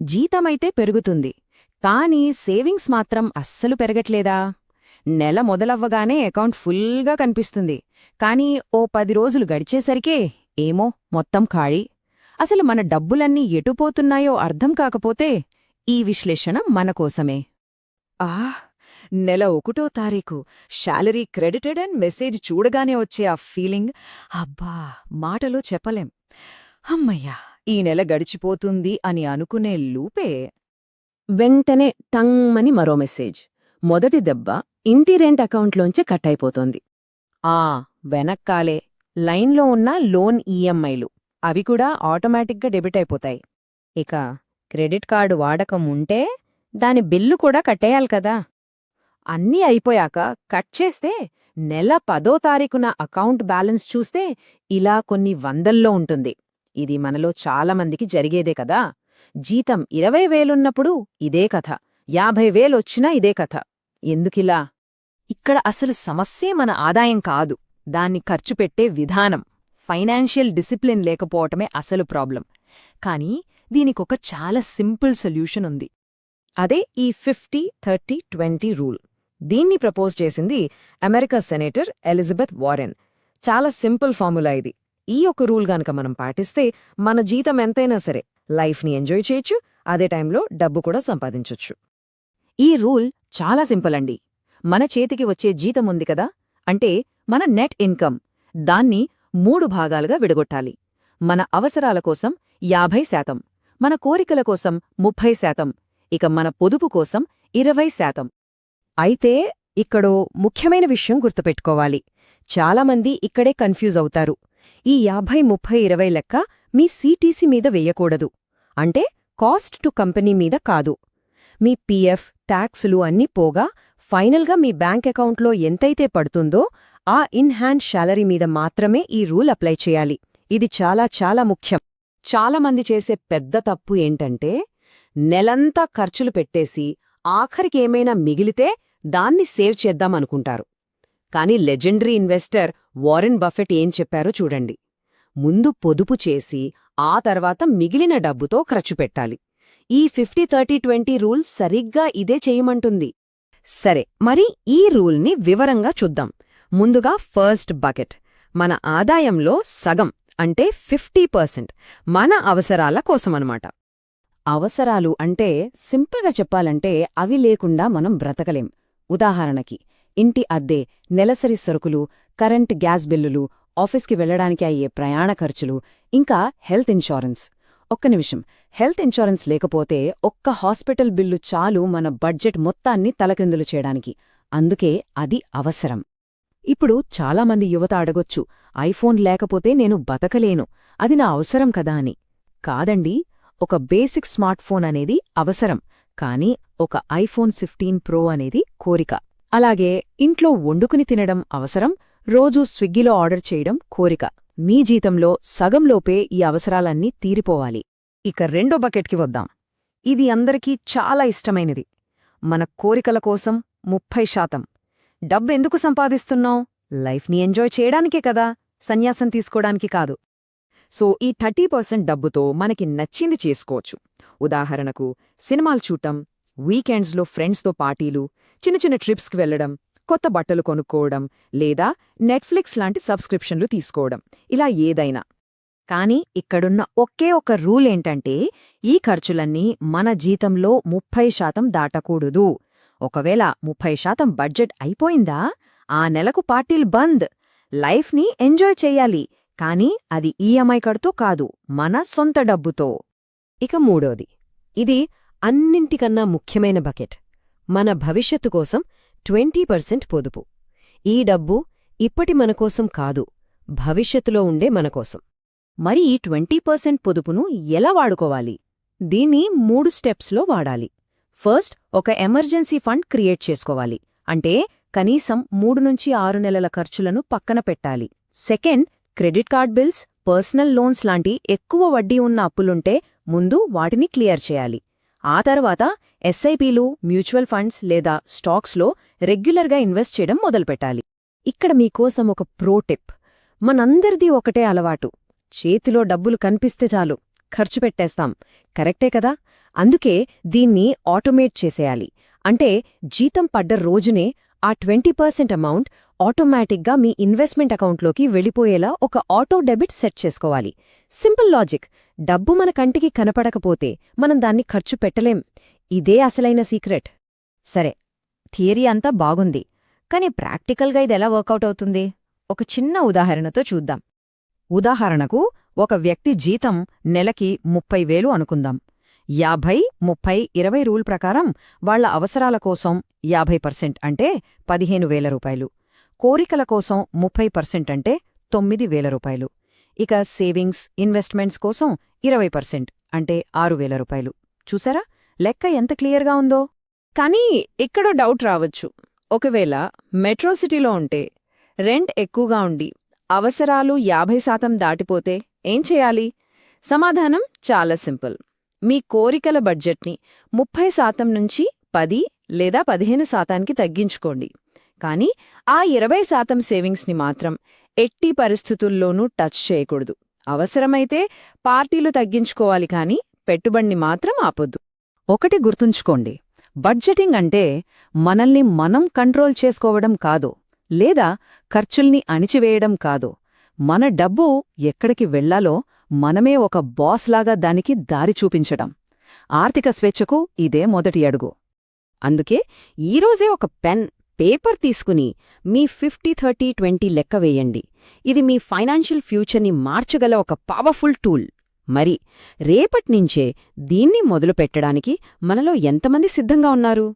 జీతమైతే పెరుగుతుంది. కానీ సేవింగ్స్ మాత్రం అస్సలు పెరగట్లేదా? నెల మొదలవ్వగానే అకౌంట్ ఫుల్గా కనిపిస్తుంది. కానీ ఓ పది రోజులు గడిచేసరికే ఏమో మొత్తం ఖాళీ. అసలు మన డబ్బులన్నీ ఎటుపోతున్నాయో అర్థం కాకపోతే ఈ విశ్లేషణ మన కోసమే. ఆ! నెల ఒకటో తారీఖు. శాలరీ క్రెడిటెడ్ అండ్ మెసేజ్ చూడగానే వచ్చే ఆ ఫీలింగ్. అబ్బా! మాటలో చెప్పలేం. అమ్మయ్యా! ఈ నెల గడిచిపోతుంది అని అనుకునే లూపే వెంటనే టంగ్మని మరో మెసేజ్. మొదటి దెబ్బ ఇంటి రెంట్ అకౌంట్లోంచి కట్ అయిపోతోంది ఆ వెనక్కాలే. లైన్లో ఉన్న లోన్ ఈఎంఐలు. అవి కూడా ఆటోమేటిక్గా డెబిట్ అయిపోతాయి. ఇక క్రెడిట్ కార్డు వాడకం ఉంటే దాని బిల్లు కూడా కట్టేయాలి కదా. అన్నీ అయిపోయాక కట్ చేస్తే నెల పదో తారీఖున అకౌంట్ బ్యాలెన్స్ చూస్తే ఇలా కొన్ని వందల్లో ఉంటుంది. ఇది మనలో చాలామందికి జరిగేదే కదా. జీతం ఇరవై వేలున్నప్పుడు ఇదే కథ. యాభై వేలొచ్చినా ఇదే కథ. ఎందుకిలా? ఇక్కడ అసలు సమస్యే మన ఆదాయం కాదు. దాన్ని ఖర్చు పెట్టే విధానం. ఫైనాన్షియల్ డిసిప్లిన్ లేకపోవటమే అసలు ప్రాబ్లం. కానీ దీనికొక చాలా సింపుల్ సొల్యూషన్ ఉంది. అదే ఈ ఫిఫ్టీ థర్టీ ట్వంటీ రూల్. దీన్ని ప్రపోజ్ చేసింది అమెరికా సెనేటర్ ఎలిజబెత్ వారెన్. చాలా సింపుల్ ఫార్ములా ఇది. ఈ ఒక రూల్ గనక మనం పాటిస్తే మన జీతం ఎంతైనా సరే లైఫ్ని ఎంజాయ్ చేయొచ్చు అదే టైంలో డబ్బు కూడా సంపాదించొచ్చు. ఈ రూల్ చాలా సింపుల్ అండి. మన చేతికి వచ్చే జీతం ఉంది కదా అంటే మన నెట్ ఇన్కమ్. దాన్ని మూడు భాగాలుగా విడగొట్టాలి. మన అవసరాల కోసం యాభై శాతం మన కోరికల కోసం ముప్పై శాతం ఇక మన పొదుపు కోసం ఇరవై శాతం. అయితే ఇక్కడో ముఖ్యమైన విషయం గుర్తుపెట్టుకోవాలి. చాలామంది ఇక్కడే కన్ఫ్యూజ్ అవుతారు. ఈ యాభై ముప్పై ఇరవై లెక్క మీ సీటీసీ మీద వెయ్యకూడదు అంటే కాస్ట్ టు కంపెనీ మీద కాదు. మీ పీఎఫ్ ట్యాక్సులు అన్నీ పోగా ఫైనల్గా మీ బ్యాంక్ అకౌంట్లో ఎంతైతే పడుతుందో ఆ ఇన్ హ్యాండ్ శాలరీ మీద మాత్రమే ఈ రూల్ అప్లై చేయాలి. ఇది చాలా చాలా ముఖ్యం. చాలామంది చేసే పెద్ద తప్పు ఏంటంటే నెలంతా ఖర్చులు పెట్టేసి ఆఖరికి ఏమైనా మిగిలితే దాన్ని సేవ్ చేద్దామనుకుంటారు కాని లెజెండరీ ఇన్వెస్టర్ వారెన్ బఫెట్ ఏం చెప్పారో చూడండి. ముందు పొదుపు చేసి ఆ తర్వాత మిగిలిన డబ్బుతో ఖర్చు పెట్టాలి. ఈ ఫిఫ్టీ థర్టీ ట్వంటీ రూల్ సరిగ్గా ఇదే చేయమంటుంది. సరే మరి ఈ రూల్ని వివరంగా చూద్దాం. ముందుగా ఫస్ట్ బకెట్. మన ఆదాయంలో సగం అంటే ఫిఫ్టీ పర్సెంట్ మన అవసరాల కోసమనమాట. అవసరాలు అంటే సింపుల్గా చెప్పాలంటే అవి లేకుండా మనం బ్రతకలేం. ఉదాహరణకి ఇంటి అద్దె నెలసరి సరుకులు కరెంట్ గ్యాస్ బిల్లులు ఆఫీస్కి వెళ్ళడానికి అయ్యే ప్రయాణ ఖర్చులు ఇంకా హెల్త్ ఇన్షూరెన్స్. ఒక్క నిమిషం. హెల్త్ ఇన్షూరెన్స్ లేకపోతే ఒక్క హాస్పిటల్ బిల్లు చాలు మన బడ్జెట్ మొత్తాన్ని తలక్రిందులు చేయడానికి. అందుకే అది అవసరం. ఇప్పుడు చాలామంది యువత అడగొచ్చు ఐఫోన్ లేకపోతే నేను బతకలేను అది నా అవసరం కదా అని. కాదండి ఒక బేసిక్ స్మార్ట్ఫోన్ అనేది అవసరం కానీ ఒక ఐఫోన్ ఫిఫ్టీన్ ప్రో అనేది కోరిక. అలాగే ఇంట్లో వండుకుని తినడం అవసరం రోజూ స్విగ్గీలో ఆర్డర్ చేయడం కోరిక. మీ జీతంలో సగంలోపే ఈ అవసరాలన్నీ తీరిపోవాలి. ఇక రెండో బకెట్కి వద్దాం. ఇది అందరికీ చాలా ఇష్టమైనది. మన కోరికల కోసం ముప్పై శాతం. డబ్బెందుకు సంపాదిస్తున్నాం లైఫ్ని ఎంజాయ్ చేయడానికే కదా సన్యాసం తీసుకోవడానికి కాదు. సో ఈ థర్టీ పర్సెంట్ డబ్బుతో మనకి నచ్చింది చేసుకోవచ్చు. ఉదాహరణకు సినిమాలు చూడటం వీకెండ్స్లో ఫ్రెండ్స్తో పార్టీలు చిన్న చిన్న ట్రిప్స్కి వెళ్ళడం కొత్త బట్టలు కొనుక్కోవడం లేదా నెట్ఫ్లిక్స్ లాంటి సబ్స్క్రిప్షన్లు తీసుకోవడం ఇలా ఏదైనా. కానీ ఇక్కడున్న ఒకే ఒక రూల్ ఏంటంటే ఈ ఖర్చులన్నీ మన జీతంలో ముప్పై శాతం దాటకూడదు. ఒకవేళ ముప్పై శాతం బడ్జెట్ అయిపోయిందా ఆ నెలకు పార్టీలు బంద్. లైఫ్ని ఎంజాయ్ చెయ్యాలి కానీ అది ఈఎంఐ కడుతూ కాదు మన సొంత డబ్బుతో. ఇక మూడోది. ఇది అన్నింటికన్నా ముఖ్యమైన బకెట్. మన భవిష్యత్తు కోసం ట్వంటీ పర్సెంట్ పొదుపు. ఈ డబ్బు ఇప్పటి మనకోసం కాదు భవిష్యత్తులో ఉండే మనకోసం మరి ఈ ట్వంటీ పర్సెంట్ పొదుపును ఎలా వాడుకోవాలి? దీన్ని మూడు స్టెప్స్లో వాడాలి. ఫస్ట్ ఒక ఎమర్జెన్సీ ఫండ్ క్రియేట్ చేసుకోవాలి. అంటే కనీసం మూడు నుంచి ఆరు నెలల ఖర్చులను పక్కన పెట్టాలి. Second credit card bills personal loans లాంటి ఎక్కువ వడ్డీ ఉన్న అప్పులుంటే ముందు వాటిని క్లియర్ చేయాలి. ఆ తర్వాత ఎస్ఐపీలు మ్యూచువల్ ఫండ్స్ లేదా స్టాక్స్లో రెగ్యులర్గా ఇన్వెస్ట్ చేయడం మొదలుపెట్టాలి. ఇక్కడ మీకోసం ఒక ప్రో టిప్. ఒకటే అలవాటు. చేతిలో డబ్బులు కనిపిస్తే చాలు ఖర్చు పెట్టేస్తాం. కరెక్టే కదా? అందుకే దీన్ని ఆటోమేట్ చేసేయాలి. అంటే జీతం పడ్డ రోజునే ఆ ట్వంటీ పర్సెంట్ అమౌంట్ ఆటోమేటిక్గా మీ ఇన్వెస్ట్మెంట్ అకౌంట్లోకి వెళ్ళిపోయేలా ఒక ఆటో డెబిట్ సెట్ చేసుకోవాలి. Simple logic. డబ్బు మన కంటికి కనపడకపోతే మనం దాన్ని ఖర్చు పెట్టలేం. ఇదే అసలైన సీక్రెట్. సరే థియరీ అంతా బాగుంది. కానీ ప్రాక్టికల్గా ఇది ఎలా వర్కౌట్ అవుతుంది? ఒక చిన్న ఉదాహరణతో చూద్దాం. ఉదాహరణకు ఒక వ్యక్తి జీతం నెలకి ముప్పై వేలు అనుకుందాం. యాభై ముప్పై ఇరవై రూల్ ప్రకారం వాళ్ళ అవసరాల కోసం యాభై పర్సెంట్ అంటే పదిహేను వేల రూపాయలు. కోరికల కోసం ముప్పై పర్సెంట్ అంటే తొమ్మిది వేల రూపాయలు. ఇక సేవింగ్స్ ఇన్వెస్ట్మెంట్స్ కోసం ఇరవై పర్సెంట్ అంటే ఆరు వేల రూపాయలు. చూసారా? లెక్క ఎంత క్లియర్గా ఉందో? కానీ ఎక్కడో డౌట్ రావచ్చు. ఒకవేళ మెట్రో సిటీలో ఉంటే రెంట్ ఎక్కువగా ఉండి అవసరాలు యాభై శాతం దాటిపోతే ఏం చేయాలి? సమాధానం చాలా సింపుల్. మీ కోరికల బడ్జెట్ని ముప్పై శాతం నుంచి పది లేదా పదిహేను శాతానికి తగ్గించుకోండి. కానీ ఆ ఇరవై శాతం సేవింగ్స్ని మాత్రం ఎట్టి పరిస్థితుల్లోనూ టచ్ చేయకూడదు. అవసరమైతే పార్టీలు తగ్గించుకోవాలి కానీ పెట్టుబడిని మాత్రం ఆపొద్దు. ఒకటి గుర్తుంచుకోండి. బడ్జెటింగ్ అంటే మనల్ని మనం కంట్రోల్ చేసుకోవడం కాదు లేదా ఖర్చుల్ని అణిచివేయడం కాదు. మన డబ్బు ఎక్కడికి వెళ్ళాలో మనమే ఒక బాస్లాగా దానికి దారి చూపించడం. ఆర్థిక స్వేచ్ఛకు ఇదే మొదటి అడుగు. అందుకే ఈరోజే ఒక పెన్ పేపర్ తీసుకుని మీ ఫిఫ్టీ థర్టీ ట్వంటీ లెక్క వేయండి. ఇది మీ ఫైనాన్షియల్ ఫ్యూచర్ని మార్చగల ఒక పవర్ఫుల్ టూల్. మరి రేపట్నించే దీన్ని మొదలుపెట్టడానికి మనలో ఎంతమంది సిద్ధంగా ఉన్నారు?